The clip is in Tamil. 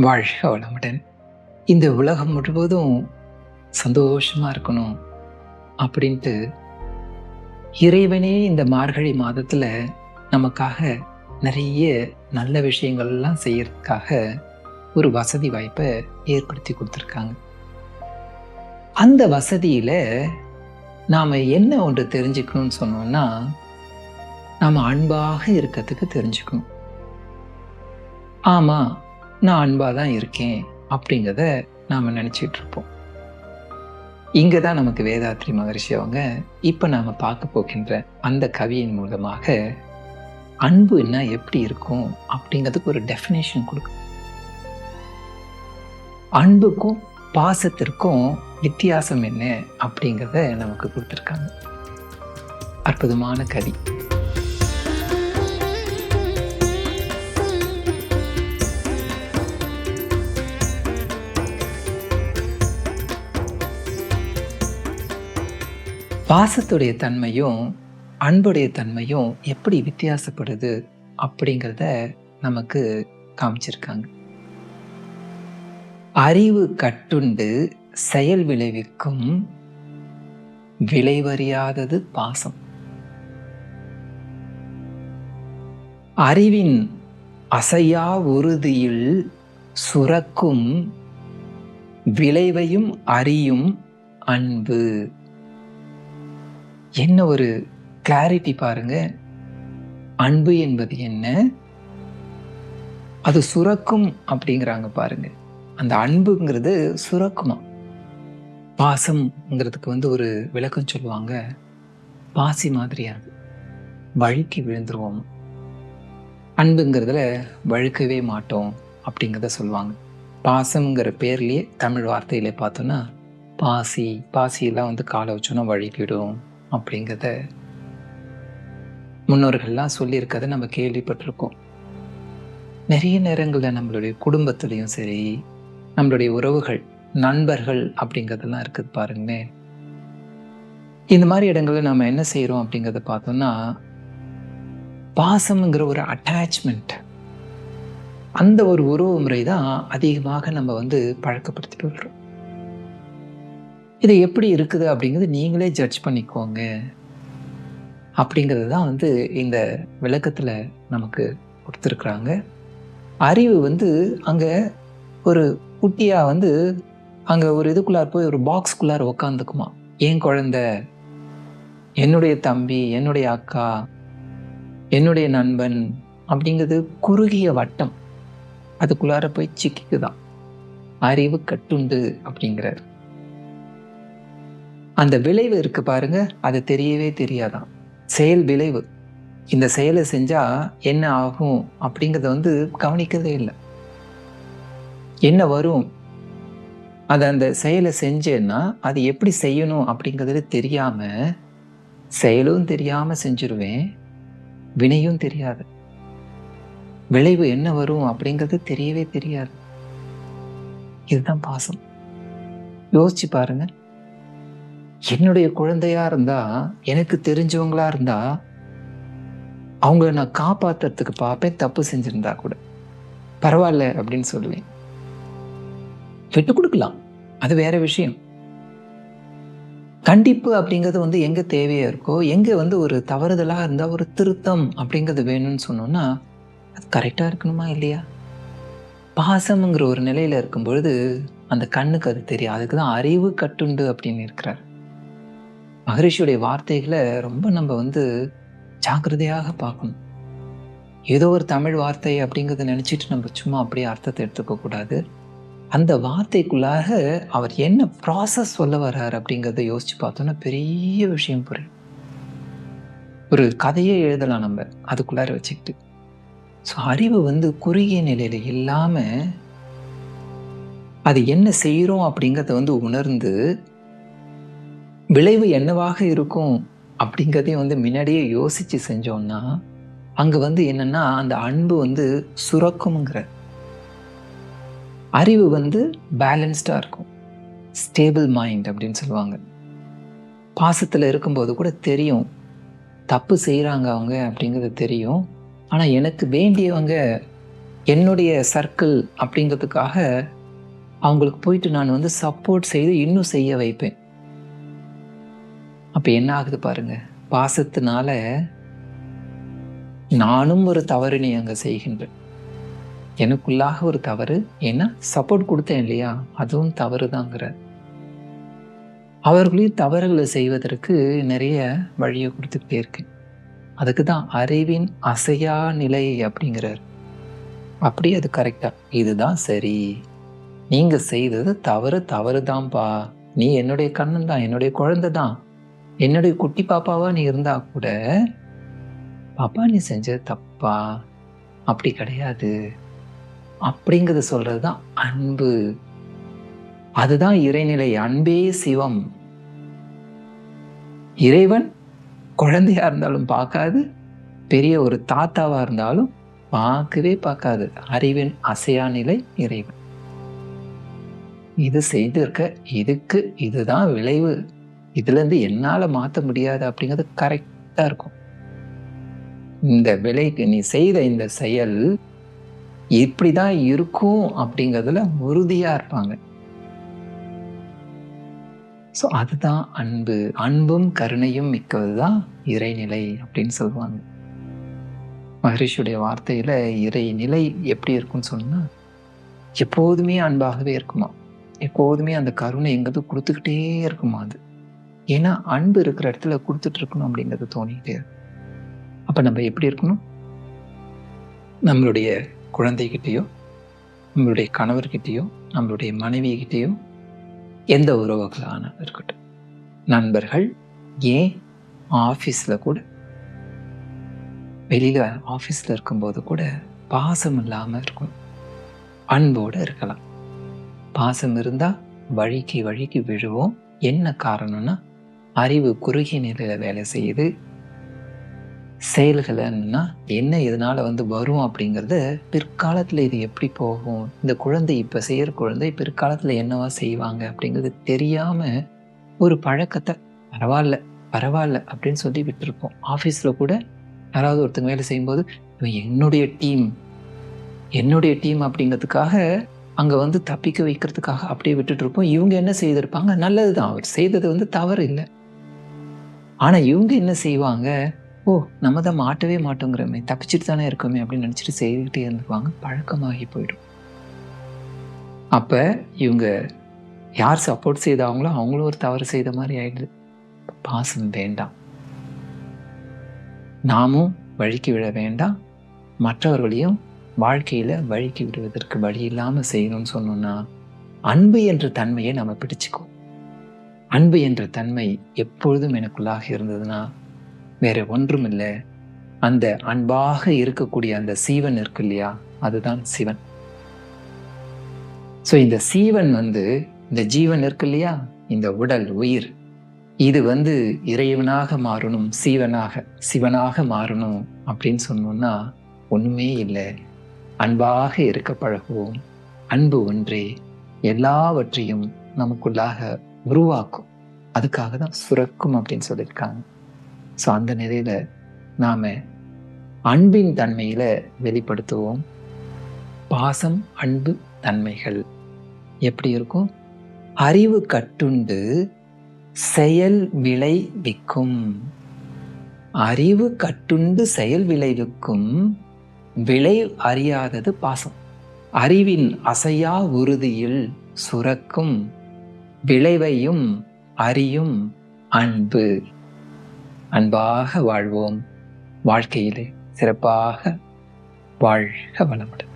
வாழ்க வளமுடன். இந்த உலகம் முழுவதும் சந்தோஷமாக இருக்கணும் அப்படின்ட்டு இறைவனே இந்த மார்கழி மாதத்தில் நமக்காக நிறைய நல்ல விஷயங்கள்லாம் செய்யறதுக்காக ஒரு வசதி வாய்ப்பை ஏற்படுத்தி கொடுத்துருக்காங்க. அந்த வசதியில் நாம் என்ன ஒன்று தெரிஞ்சுக்கணும்னு சொன்னோம்னா நாம் அன்பாக இருக்கிறதுக்கு தெரிஞ்சுக்கணும். ஆமாம் நான் அன்பாக தான் இருக்கேன் அப்படிங்கிறத நாம் நினச்சிட்டு இருப்போம். இங்கே தான் நமக்கு வேதாத்ரி மகரிஷி அவங்க இப்போ நாம் பார்க்க போகின்ற அந்த கவியின் மூலமாக அன்புன்னா எப்படி இருக்கும் அப்படிங்கிறதுக்கு ஒரு டெஃபினேஷன் கொடுக்கும். அன்புக்கும் பாசத்திற்கும் வித்தியாசம் என்ன அப்படிங்கிறத நமக்கு கொடுத்துருக்காங்க. அற்புதமான கவி. பாசத்துடைய தன்மையும் அன்புடைய தன்மையும் எப்படி வித்தியாசப்படுது அப்படிங்கிறத நமக்கு காமிச்சிருக்காங்க. அறிவு கட்டுண்டு செயல் விளைவிக்கும் விளைவறியாதது பாசம். அறிவின் அசையா உறுதியில் சுரக்கும் விளைவையும் அறியும் அன்பு. என்ன ஒரு கிளாரிட்டி பாருங்க. அன்பு என்பது என்ன? அது சுரக்கும் அப்படிங்கிறாங்க பாருங்க. அந்த அன்புங்கிறது சுரக்குமா? பாசம்ங்கிறதுக்கு வந்து ஒரு விளக்கம் சொல்லுவாங்க. பாசி மாதிரியாது. வழுக்கி விழுந்துருவோம். அன்புங்கிறதுல வழுக்கவே மாட்டோம் அப்படிங்கிறத சொல்லுவாங்க. பாசம்ங்கிற பேர்லேயே தமிழ் வார்த்தையில பார்த்தோன்னா பாசி பாசியெல்லாம் வந்து காலை வச்சோன்னா வழுக்கிடும். அப்படிங்கிறத முன்னோர்கள்லாம் சொல்லியிருக்கதை நம்ம கேள்விப்பட்டிருக்கோம். நிறைய நேரங்களில் நம்மளுடைய குடும்பத்துலேயும் சரி நம்மளுடைய உறவுகள் நண்பர்கள் அப்படிங்கிறதெல்லாம் இருக்குது பாருங்களேன். இந்த மாதிரி இடங்களில் நம்ம என்ன செய்கிறோம் அப்படிங்கிறத பார்த்தோம்னா பாசம்ங்கிற ஒரு அட்டாச்மெண்ட் அந்த ஒரு உறவு முறை தான் அதிகமாக நம்ம வந்து பழக்கப்படுத்திட்டு வர்றோம். இது எப்படி இருக்குது அப்படிங்கிறது நீங்களே ஜட்ஜ் பண்ணிக்கோங்க. அப்படிங்கிறது தான் வந்து இந்த விளக்கத்தில் நமக்கு கொடுத்துருக்குறாங்க. அறிவு வந்து அங்கே ஒரு குட்டியாக வந்து அங்கே ஒரு இதுக்குள்ளார போய் ஒரு பாக்ஸ்குள்ளார உக்காந்துக்குமா. என் குழந்த என்னுடைய தம்பி என்னுடைய அக்கா என்னுடைய நண்பன் அப்படிங்கிறது குறுகிய வட்டம். அதுக்குள்ளார போய் சிக்கிக்குதான். அறிவு கட்டுண்டு அப்படிங்கிறார். அந்த விளைவு இருக்கு பாருங்க அது தெரியவே தெரியாதான். செயல் விளைவு. இந்த செயலை செஞ்சா என்ன ஆகும் அப்படிங்கிறத வந்து கவனிக்கிறதே இல்லை. என்ன வரும்? அது அந்த செயலை செஞ்சேன்னா அது எப்படி செய்யணும் அப்படிங்கிறது தெரியாம செயலும் தெரியாம செஞ்சிருவேன் வினையும் தெரியாது. விளைவு என்ன வரும் அப்படிங்கிறது தெரியவே தெரியாது. இதுதான் பாசம். யோசிச்சு பாருங்கள் என்னுடைய குழந்தையா இருந்தா எனக்கு தெரிஞ்சவங்களா இருந்தா அவங்கள நான் காப்பாத்துறதுக்கு பார்ப்பேன் தப்பு செஞ்சிருந்தா கூட. பரவாயில்ல அப்படின்னு சொல்லுவேன். விட்டு கொடுக்கலாம். அது வேற விஷயம். கண்டிப்பு அப்படிங்கிறது வந்து எங்க தேவையா இருக்கோ எங்க வந்து ஒரு தவறுதலா இருந்தா ஒரு திருத்தம் அப்படிங்கிறது வேணும்னு சொன்னோம்னா அது கரெக்டா இருக்கணுமா இல்லையா? பாசம்ங்கிற ஒரு நிலையில இருக்கும் பொழுது அந்த கண்ணுக்கு அது தெரியும் அதுக்கு தான் அறிவு கட்டுண்டு அப்படின்னு இருக்கிறார். மகரிஷியுடைய வார்த்தைகளை ரொம்ப நம்ம வந்து ஜாக்கிரதையாக பார்க்கணும். ஏதோ ஒரு தமிழ் வார்த்தை அப்படிங்கிறத நினச்சிட்டு நம்ம சும்மா அப்படியே அர்த்தத்தை எடுத்துக்க கூடாது. அந்த வார்த்தைக்குள்ளாக அவர் என்ன ப்ராசஸ் சொல்ல வர்றார் அப்படிங்கிறத யோசிச்சு பார்த்தோன்னா பெரிய விஷயம் புரியும். ஒரு கதையே எழுதலாம் நம்ம அதுக்குள்ளார வச்சுக்கிட்டு. ஸோ அறிவு வந்து குறுகிய நிலையில் இல்லாமல் அது என்ன செய்கிறோம் அப்படிங்கிறத வந்து உணர்ந்து விளைவு என்னவாக இருக்கும் அப்படிங்கிறதையும் வந்து முன்னாடியே யோசித்து செஞ்சோம்னா அங்கே வந்து என்னென்னா அந்த அன்பு வந்து சுரக்கும்ங்கிற அறிவு வந்து பேலன்ஸ்டாக இருக்கும். ஸ்டேபிள் மைண்ட் அப்படின்னு சொல்லுவாங்க. பாசத்தில் இருக்கும்போது கூட தெரியும். தப்பு செய்கிறாங்க அவங்க அப்படிங்கிறது தெரியும். ஆனால் எனக்கு வேண்டியவங்க என்னுடைய சர்க்கிள் அப்படிங்கிறதுக்காக அவங்களுக்கு போயிட்டு நான் வந்து சப்போர்ட் செய்து இன்னும் செய்ய வைப்பேன். அப்போ என்ன ஆகுது பாருங்க. பாசத்தினால நானும் ஒரு தவறினை அங்கே செய்கின்றேன் எனக்குள்ளாக ஒரு தவறு. ஏன்னா சப்போர்ட் கொடுத்தேன் இல்லையா? அதுவும் தவறு தாங்கிற அவர்களையும் தவறுகளை செய்வதற்கு நிறைய வழியை கொடுத்துக்கிட்டே இருக்கு. அதுக்கு தான் அறிவின் அசையா நிலை அப்படிங்கிறார். அப்படி அது கரெக்டா இதுதான் சரி. நீங்கள் செய்தது தவறு தவறு தான்ப்பா நீ என்னுடைய கண்ணன் தான் என்னுடைய குழந்தை தான். என்னுடைய குட்டி பாப்பாவா நீ இருந்தா கூட பாப்பா நீ செஞ்சது தப்பா? அப்படி கிடையாது. அப்படிங்கிறத சொல்றது தான் அன்பு. அதுதான் இறைநிலை அன்பே சிவம். இறைவன் குழந்தையா இருந்தாலும் பார்க்காது பெரிய ஒரு தாத்தாவா இருந்தாலும் பார்க்கவே பார்க்காது. அறிவின் அசையா நிலை இறைவன். இது செய்திருக்க இதுக்கு இதுதான் விளைவு. இதுலேருந்து என்னால் மாற்ற முடியாது அப்படிங்கிறது கரெக்டாக இருக்கும். இந்த விலைக்கு நீ செய்த இந்த செயல் இப்படி தான் இருக்கும் அப்படிங்கிறதுல உறுதியாக இருப்பாங்க. ஸோ அதுதான் அன்பு. அன்பும் கருணையும் மிக்கது தான் இறைநிலை அப்படின்னு சொல்லுவாங்க. மகரிஷியுடைய வார்த்தையில் இறைநிலை எப்படி இருக்கும்னு சொன்னால் எப்போதுமே அன்பாகவே இருக்குமா? எப்போதுமே அந்த கருணை எங்கிறது கொடுத்துக்கிட்டே இருக்குமா அது? ஏன்னா அன்பு இருக்கிற இடத்துல கொடுத்துட்டு இருக்கணும் அப்படிங்கிறது தோணிக்கிட்டே அப்போ நம்ம எப்படி இருக்கணும்? நம்மளுடைய குழந்தைகிட்டேயோ நம்மளுடைய கணவர்கிட்டேயோ நம்மளுடைய மனைவிகிட்டேயோ எந்த உறவுகளான இருக்கட்டும். நண்பர்கள் ஏன் ஆஃபீஸில் கூட வெளியில் ஆஃபீஸில் இருக்கும்போது கூட பாசம் இல்லாமல் இருக்கும். அன்போடு இருக்கலாம். பாசம் இருந்தால் வழிக்கு வழிக்கு விழுவோம். என்ன காரணம்னா அறிவு குறுகிய நிலையில் வேலை செய்யுது. செயல்கள்னா என்ன இதனால் வந்து வரும் அப்படிங்கிறத பிற்காலத்தில் இது எப்படி போகும்? இந்த குழந்தை இப்போ செய்கிற குழந்தை பிற்காலத்தில் என்னவா செய்வாங்க அப்படிங்கிறது தெரியாமல் ஒரு பழக்கத்தை பரவாயில்ல பரவாயில்ல அப்படின்னு சொல்லி விட்டுருப்போம். ஆஃபீஸில் கூட யாராவது ஒருத்தங்க வேலை செய்யும்போது இவன் என்னுடைய டீம் என்னுடைய டீம் அப்படிங்கிறதுக்காக அங்கே வந்து தப்பிக்க வைக்கிறதுக்காக அப்படியே விட்டுட்டு இருப்போம். இவங்க என்ன செய்திருப்பாங்க? நல்லது தான் அவர் செய்தது வந்து தவறு இல்லை. ஆனால் இவங்க என்ன செய்வாங்க? ஓ நம்ம தான் மாட்டவே மாட்டோங்கிறோமே தப்பிச்சுட்டு தானே இருக்கோமே அப்படின்னு நினச்சிட்டு செய்துக்கிட்டே இருந்துருவாங்க பழக்கமாகி போயிடும். அப்போ இவங்க யார் சப்போர்ட் செய்தாங்களோ அவங்களும் ஒரு தவறு செய்த மாதிரி ஆயிடுது. பாசம் வேண்டாம். நாமும் வழிக்கு விட வேண்டாம். மற்றவர்களையும் வாழ்க்கையில் வழிக்கு விடுவதற்கு வழி இல்லாமல் செய்யணும்னு சொன்னோன்னா அன்பு என்ற தன்மையை நம்ம பிடிச்சிக்குவோம். அன்பு என்ற தன்மை எப்பொழுதும் எனக்குள்ளாக இருந்ததுன்னா வேற ஒன்றும் இல்லை அந்த அன்பாக இருக்கக்கூடிய அந்த சீவன் இருக்கு இல்லையா? அதுதான் சிவன். ஸோ இந்த சீவன் வந்து இந்த ஜீவன் இருக்கு இல்லையா? இந்த உடல் உயிர். இது வந்து இறைவனாக மாறணும் சீவனாக சிவனாக மாறணும் அப்படின்னு சொன்னோம்னா ஒன்றுமே இல்லை. அன்பாக இருக்க பழகுவோம். அன்பு ஒன்றே எல்லாவற்றையும் நமக்குள்ளாக உருவாக்கும். அதுக்காக தான் சுரக்கும் அப்படின்னு சொல்லியிருக்காங்க. ஸோ அந்த நிலையில் நாம் அன்பின் தன்மையில் வெளிப்படுத்துவோம். பாசம் அன்பு தன்மைகள் எப்படி இருக்கும்? அறிவு கட்டுண்டு செயல் விளைவிக்கும். அறிவு கட்டுண்டு செயல் விளைவிக்கும் விளை அறியாதது பாசம். அறிவின் அசையா உறுதியில் சுரக்கும். விளைவையும் அறியும் அன்பு. அன்பாக வாழ்வோம். வாழ்க்கையிலே சிறப்பாக வாழ்க வளமுடன்.